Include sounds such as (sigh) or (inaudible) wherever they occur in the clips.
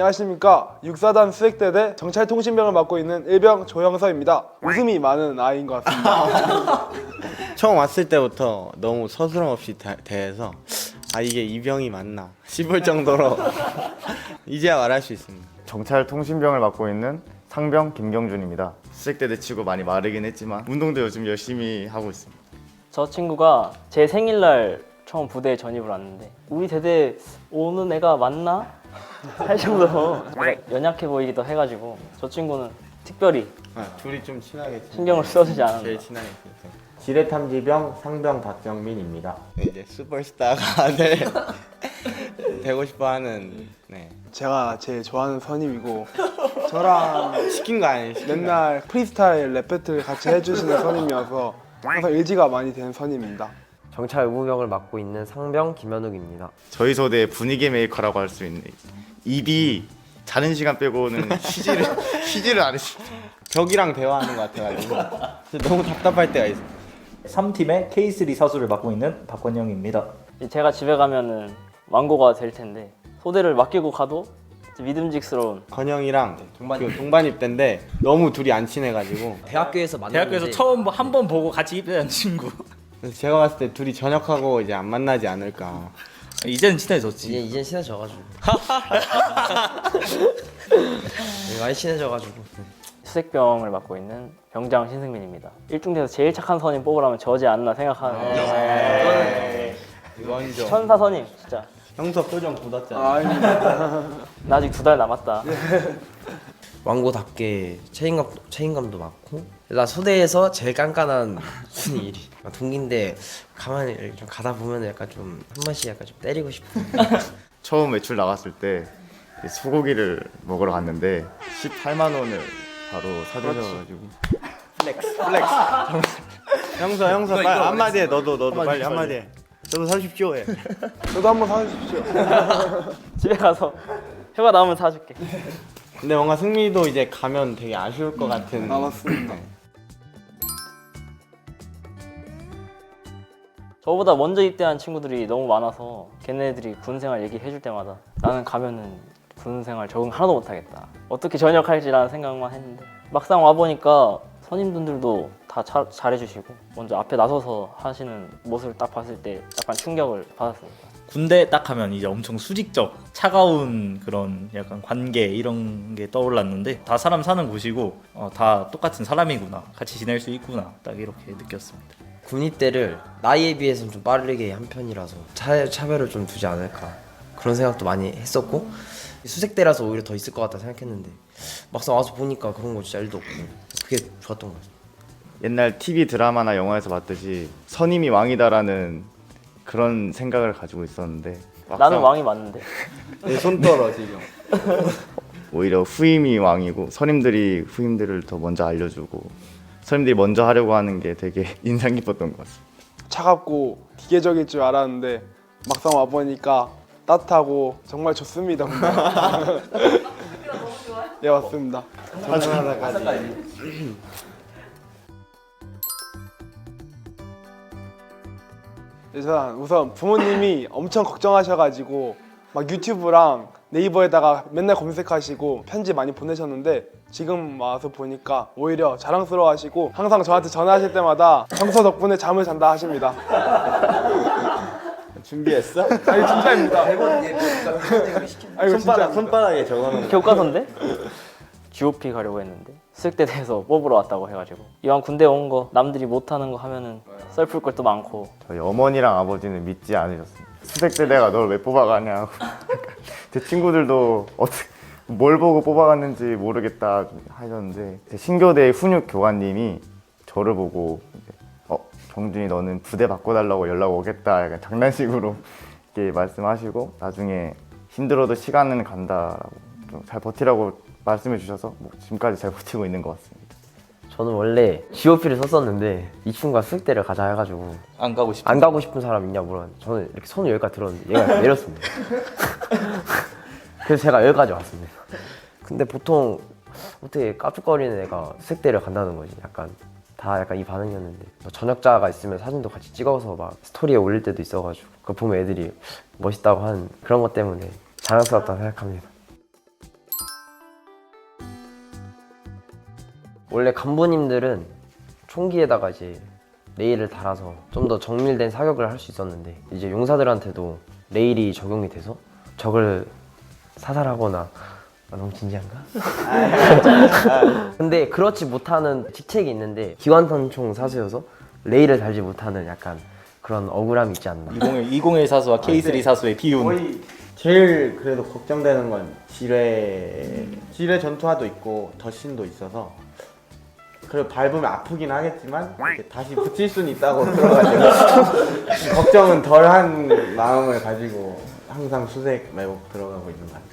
안녕하십니까. 육사단 수색대대 정찰통신병을 맡고 있는 일병 조영서입니다. 웃음이 많은 아이인 것 같습니다. (laughs) 처음 왔을 때부터 너무 서스럼 없이 대- 대해서 아 이게 이병이 맞나 싶을 정도로 (laughs) 이제야 말할 수 있습니다. 정찰 통신병을 맡고 있는 상병 김경준입니다. 수색대대 치고 많이 마르긴 했지만 운동도 요즘 열심히 하고 있습니다. 저 친구가 제 생일날 처음 부대에 전입을 왔는데 우리 대대 오는 애가 맞나? 할 정도로 연약해 보이기도 해가지고 저 친구는 특별히 아, 둘이 좀 친하게 지내- 신경을 써주지 않았나 제일 친하게 지냈어요. 지뢰탐지병 상병 박정민입니다. 이제 슈퍼스타가 될 (laughs) 되고 싶어하는 네 제가 제일 좋아하는 선임이고 저랑 (laughs) 시킨 거 아니에요? 시킨 거 맨날 프리스타일 랩 배틀 같이 해주시는 선임이어서 항상 의지가 많이 되는 선임입니다. 정찰 의무병을 맡고 있는 상병 김현욱입니다. 저희 소대 분위기 메이커라고 할 수 있는 입이 자는 시간 빼고는 (laughs) 쉬지를 쉬지를 않으십니다. 벽이랑 대화하는 것 같아가지고 진짜 너무 답답할 때가 있어요. 3팀의 K3 사수를 맡고 있는 박건영입니다. 제가 집에 가면은 왕고가 될 텐데 소대를 맡기고 가도 믿음직스러운 건영이랑 동반 동반입 때인데 너무 둘이 안 친해가지고 대학교에서 만났는데 대학교에서 처음 한 번 보고 같이 입대한 친구. 그래서 제가 봤을 때 둘이 전역하고 이제 안 만나지 않을까. 이제는 친해졌지. 이제 이젠 친해져가지고 네, (laughs) 많이 친해져가지고 수색병을 맡고 있는 병장 신승민입니다. 일중대에서 제일 착한 선임 뽑으라면 저지 않나 생각하는데 먼저 천사 선임 진짜 형서 표정 굳었잖아. 아. 나 아직 두 달 남았다. (laughs) 왕고답게 책임감 책임감도 많고 나 소대에서 제일 깐깐한 순위 1위. 동기인데 가만히 이렇게 좀 가다 보면 약간 좀 한 번씩 약간 좀 때리고 싶어. (laughs) 처음 외출 나갔을 때 소고기를 먹으러 갔는데 18만 원을 바로 사주셔가지고 형서 형서 빨리 한마디 해 너도 너도 빨리 한마디 해. 저도 사십시오 해. 저도 한번 사주십시오. (laughs) 집에 가서 휴가 나오면 사줄게. 근데 뭔가 승민이도 이제 가면 되게 아쉬울 것 같은. 아, 맞습니다. 네. 저보다 먼저 입대한 친구들이 너무 많아서 걔네들이 군생활 얘기해줄 때마다 나는 가면은 군생활 적응 하나도 못하겠다. 어떻게 전역할지라는 생각만 했는데 막상 와 보니까 선임분들도 다 차- 잘해주시고 먼저 앞에 나서서 하시는 모습을 딱 봤을 때 약간 충격을 받았습니다. 군대 딱 하면 이제 엄청 수직적, 차가운 그런 약간 관계 이런 게 떠올랐는데 다 사람 사는 곳이고 어, 다 똑같은 사람이구나, 같이 지낼 수 있구나 딱 이렇게 느꼈습니다. 군입대를 나이에 비해서는 좀 빠르게 한 편이라서 차, 차별을 좀 두지 않을까 그런 생각도 많이 했었고 수색대라서 오히려 더 있을 것 같다 생각했는데 막상 와서 보니까 그런 거 진짜 일도 없고 그게 좋았던 것 같아요. 옛날 TV 드라마나 영화에서 봤듯이 선임이 왕이다라는 그런 생각을 가지고 있었는데 막상 나는 왕이 맞는데 내손 떨어 지금. (laughs) 오히려 후임이 왕이고 선임들이 후임들을 더 먼저 알려주고 선임들이 먼저 하려고 하는 게 되게 (laughs) 인상 깊었던 것 같습니다. 차갑고 기계적일 줄 알았는데 막상 와 보니까 따뜻하고 정말 좋습니다. (laughs) 예 맞습니다. 일단 우선 부모님이 엄청 걱정하셔가지고 막 유튜브랑 네이버에다가 맨날 검색하시고 편지 많이 보내셨는데 지금 와서 보니까 오히려 자랑스러워하시고 항상 저한테 전화하실 때마다 형서 덕분에 잠을 잔다 하십니다. (laughs) 준비했어? 아니 진짜입니다. 아니 손바닥 손바닥에 적어놓은. 교과서인데 (laughs) GOP 가려고 했는데 수색대대에서 뽑으러 왔다고 해가지고 이왕 군대 온 거 남들이 못하는 거 하면은 썰풀 것도 많고 저희 어머니랑 아버지는 믿지 않으셨습니다. 수색대대가 널 왜 뽑아가냐고. (laughs) 제 친구들도 어떻게 뭘 보고 뽑아갔는지 모르겠다 하셨는데 제 신교대 훈육 교관님이 저를 보고 이제, 어 정준이 너는 부대 바꿔달라고 연락 오겠다 약간 장난식으로 이렇게 말씀하시고 나중에 힘들어도 시간은 간다라고 좀 잘 버티라고 말씀해 주셔서 뭐 지금까지 잘 버티고 있는 것 같습니다. 저는 원래 GOP를 썼었는데 이 친구가 수색대를 가자 해가지고 안 가고 싶어. 안 가고 싶은 사람 있냐 물었는데 저는 이렇게 손을 여기까지 들었는데 얘가 (laughs) 내렸습니다. (laughs) 그래서 제가 여기까지 왔습니다. 근데 보통 어떻게 까죽거리는 애가 수색대를 간다는 거지 약간 다 약간 이 반응이었는데 뭐 전역자가 있으면 사진도 같이 찍어서 막 스토리에 올릴 때도 있어가지고 그거 보면 애들이 멋있다고 하는 그런 것 때문에 자랑스럽다 고 생각합니다. 원래 간부님들은 총기에다가 이제 레일을 달아서 좀 더 정밀된 사격을 할 수 있었는데 이제 용사들한테도 레일이 적용이 돼서 적을 사살하거나 아, 너무 진지한가? 근데 그렇지 못하는 직책이 있는데 기관탄총 사수여서 레일을 달지 못하는 약간 그런 억울함이 있지 않나 201, 201 사수와 K3 사수의 비운. 거의 제일 그래도 걱정되는 건 지뢰 지뢰 전투화도 있고 더신도 있어서 그래 밟으면 아프긴 하겠지만 이렇게 다시 붙일 수는 있다고 들어가지고 (laughs) 걱정은 덜한 마음을 가지고 항상 수색 매복 들어가고 있는 것 같아요.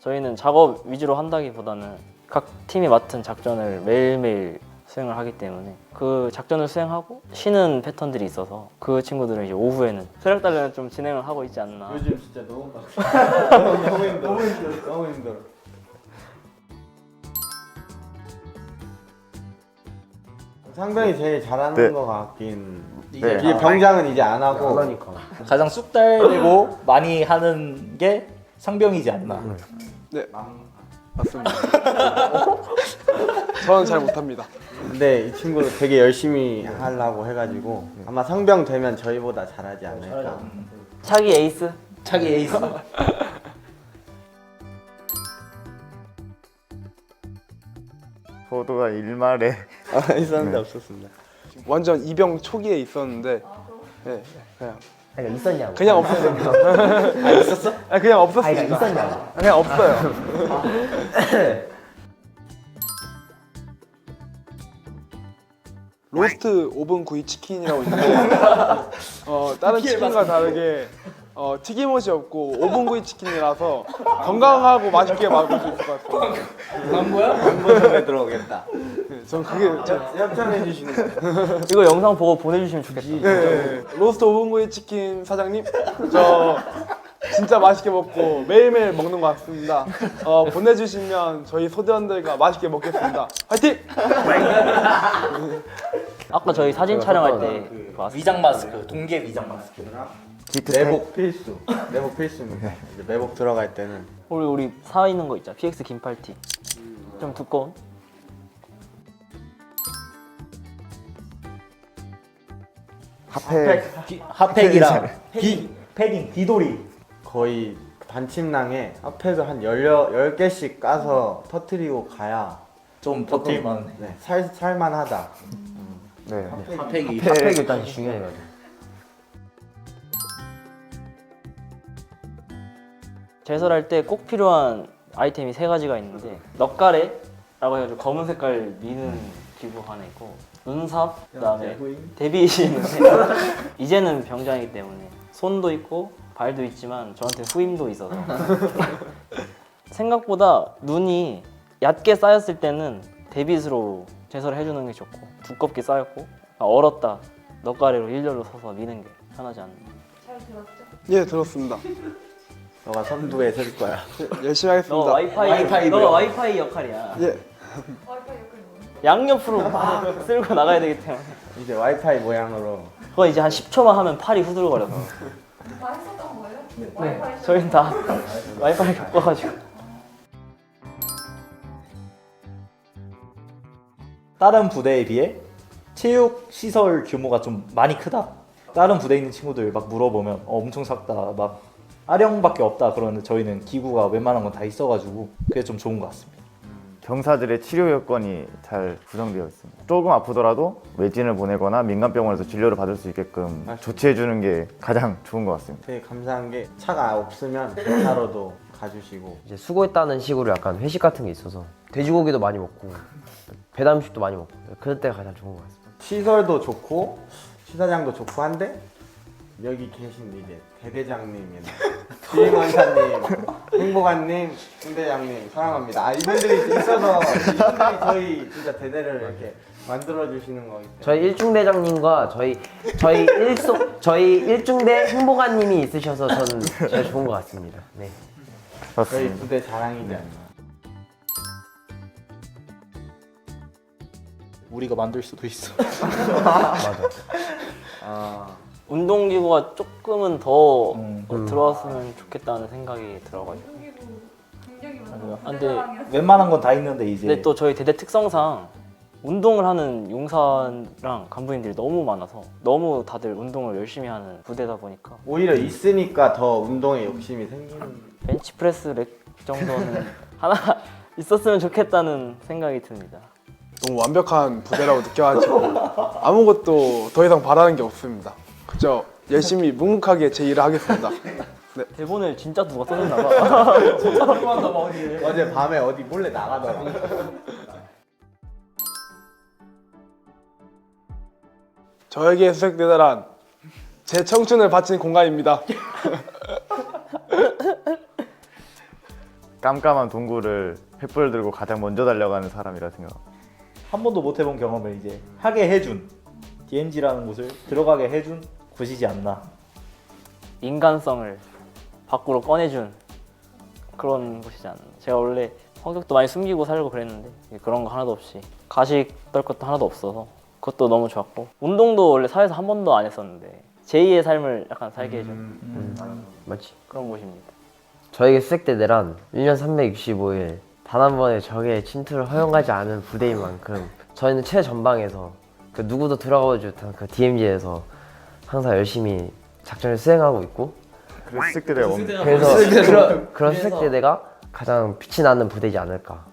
저희는 작업 위주로 한다기보다는 각 팀이 맡은 작전을 매일매일 수행을 하기 때문에 그 작전을 수행하고 쉬는 패턴들이 있어서 그 친구들은 이제 오후에는 체력 단련을 좀 진행을 하고 있지 않나. 요즘 진짜 너무 빡 (laughs) 너무 힘들어 너무 힘들어 너무 힘들어 상병이 제일 잘하는 네. 것 같긴 네. 이제 병장은 이제 안 하고 그러니까 가장 쑥달되고 많이 하는 게 상병이지 않나. 네 맞습니다. (laughs) 저는 잘 못합니다. 근데 이 친구도 되게 열심히 하려고 해가지고 아마 상병 되면 저희보다 잘하지 않을까 차기 에이스. 차기 에이스. (laughs) 포도가 일말에 아, 있었는데 없었습니다 완전 이병 초기에 있었는데 네, 그냥 그러니까 있었냐고 그냥 없었습니다. (laughs) 아, 있었어? 아, 그냥 없었습니다. 아니, 있었냐고 그냥 없어요. (laughs) 로스트 오븐 구이 치킨이라고 있는데 (laughs) 어, 다른 치킨과 다르게 어, 튀김옷이 없고 오븐 구이 치킨이라서 건강하고 맛있게 먹을 수 있을 것 같아요. 본부에 들어오겠다 네, 전 그게 제- 협찬해 주시는 거 (laughs) 이거 영상 보고 보내주시면 좋겠다. 네, 로스트 오븐 구이 치킨 사장님 저 진짜 맛있게 먹고 매일매일 먹는 것 같습니다. 어, 보내주시면 저희 소대원들과 맛있게 먹겠습니다. 화이팅! (laughs) 아까 저희 사진 촬영할 때 왔어요. 위장 마스크, 동계 위장 마스크. 내복 필수 (laughs) 내복 필수입니다 이제 매복 들어갈 때는 우리 우리 사 있는 거 있잖아. PX 긴팔티. 좀 두꺼운. 핫팩 기- 핫팩이랑 비 패딩, 비돌이. 거의 반침낭에 핫팩을 한 10, 10개씩 까서 터트리고 가야 좀 버틸만. 네, 살, 살만하다 네. 핫팩이. 핫팩 일단 중요해가지고 제설할 때 꼭 필요한 아이템이 세 가지가 있는데 넉가래라고 해가지고 검은 색깔 미는 기구 하나 있고 눈삽 그다음에 데뷔시 있는데 이제는 병장이기 때문에 손도 있고 발도 있지만 저한테 후임도 있어서 (laughs) 생각보다 눈이 얕게 쌓였을 때는 데빗으로 제설을 해주는 게 좋고 두껍게 쌓였고 아, 얼었다. 넉가래로 일렬로 서서 미는 게 편하지 않나. 예 들었습니다. (laughs) 너가 선두에 설 거야. 열심히 너 하겠습니다. 와이파이, 와이파이 너가? 와이파이 역할이야. 예. 양옆으로 막 쓸고 나가야 되기 때문에. 이제 와이파이 모양으로. 그거 이제 한 10초만 하면 팔이 후들거려서 다 했었던 거예요? 네. 와이파이 저희는 다 (laughs) 와이파이 겪어가지고 다른 부대에 비해 체육 시설 규모가 좀 많이 크다. 다른 부대에 있는 친구들 막 물어보면 어, 엄청 작다. 막 아령밖에 없다 그러는데 저희는 기구가 웬만한 건 다 있어가지고 그게 좀 좋은 것 같습니다. 경사들의 치료 여건이 잘 구성되어 있습니다. 조금 아프더라도 외진을 보내거나 민간병원에서 진료를 받을 수 있게끔 조치해 주는 게 가장 좋은 것 같습니다. 되게 감사한 게 차가 없으면 차로도 가주시고 이제 수고했다는 식으로 약간 회식 같은 게 있어서 돼지고기도 많이 먹고 배달 음식도 많이 먹고 그때가 가장 좋은 것 같습니다 시설도 좋고 시사장도 좋고 한데 여기 계신 이제 대대장님이나 (laughs) 주임원사님, 행복한님, 승대장님 사랑합니다. 아 이분들이 있어서 이분들이 저희 진짜 대대를 이렇게 만들어 주시는 거기 때문에 저희 일중대장님과 저희 저희 일속 저희 일중대 행복한님이 있으셔서 저는 제일 좋은 것 같습니다 네. 저희. 부대 자랑이지 않나. 우리가 만들 수도 있어. (laughs) 운동기구가 조금은 더 음. 어, 들어왔으면 좋겠다는 생각이 들어가지고 굉장히. 아, 근데 웬만한 건 다 있는데 이제 근데 또 저희 대대 특성상 운동을 하는 용사랑 간부님들이 너무 많아서 너무 다들 운동을 열심히 하는 부대다 보니까 오히려 있으니까 더 운동에 욕심이 생기는 벤치프레스 렉 정도는 (laughs) 하나 있었으면 좋겠다는 생각이 듭니다. 너무 완벽한 부대라고 느껴가지고 아무것도 더 이상 바라는 게 없습니다. 그저 열심히 묵묵하게 제 일을 하겠습니다. 대본을 진짜 누가 써줬나 봐. (laughs) 어제 밤에 어디 몰래 나가더라고 저에게 수색대대란 제 청춘을 바친 공간입니다. 깜깜한 동굴을 횃불 들고 가장 먼저 달려가는 사람이라 생각. 한 번도 못 해본 경험을 이제 하게 해준 DMZ라는 곳을 들어가게 해준 곳이지 않나. 인간성을 밖으로 꺼내준 그런 곳이지 않나. 제가 원래 성격도 많이 숨기고 살고 그랬는데 그런 거 하나도 없이 가식 떨 것도 하나도 없어서 그것도 너무 좋았고 운동도 원래 사회에서 한 번도 안 했었는데 제2의 삶을 약간 살게 해준 맞지? 그런 곳입니다. 저에게 수색대대란 1년 365일 단 한 번의 적의 침투를 허용하지 않은 부대인 만큼 저희는 최전방에서 그 누구도 들어가보지 못한 그 DMZ에서 항상 열심히 작전을 수행하고 있고 그래서 수색대대가 뭡니까? 그래서 그런, 그런 수색대대가 가장 빛이 나는 부대이지 않을까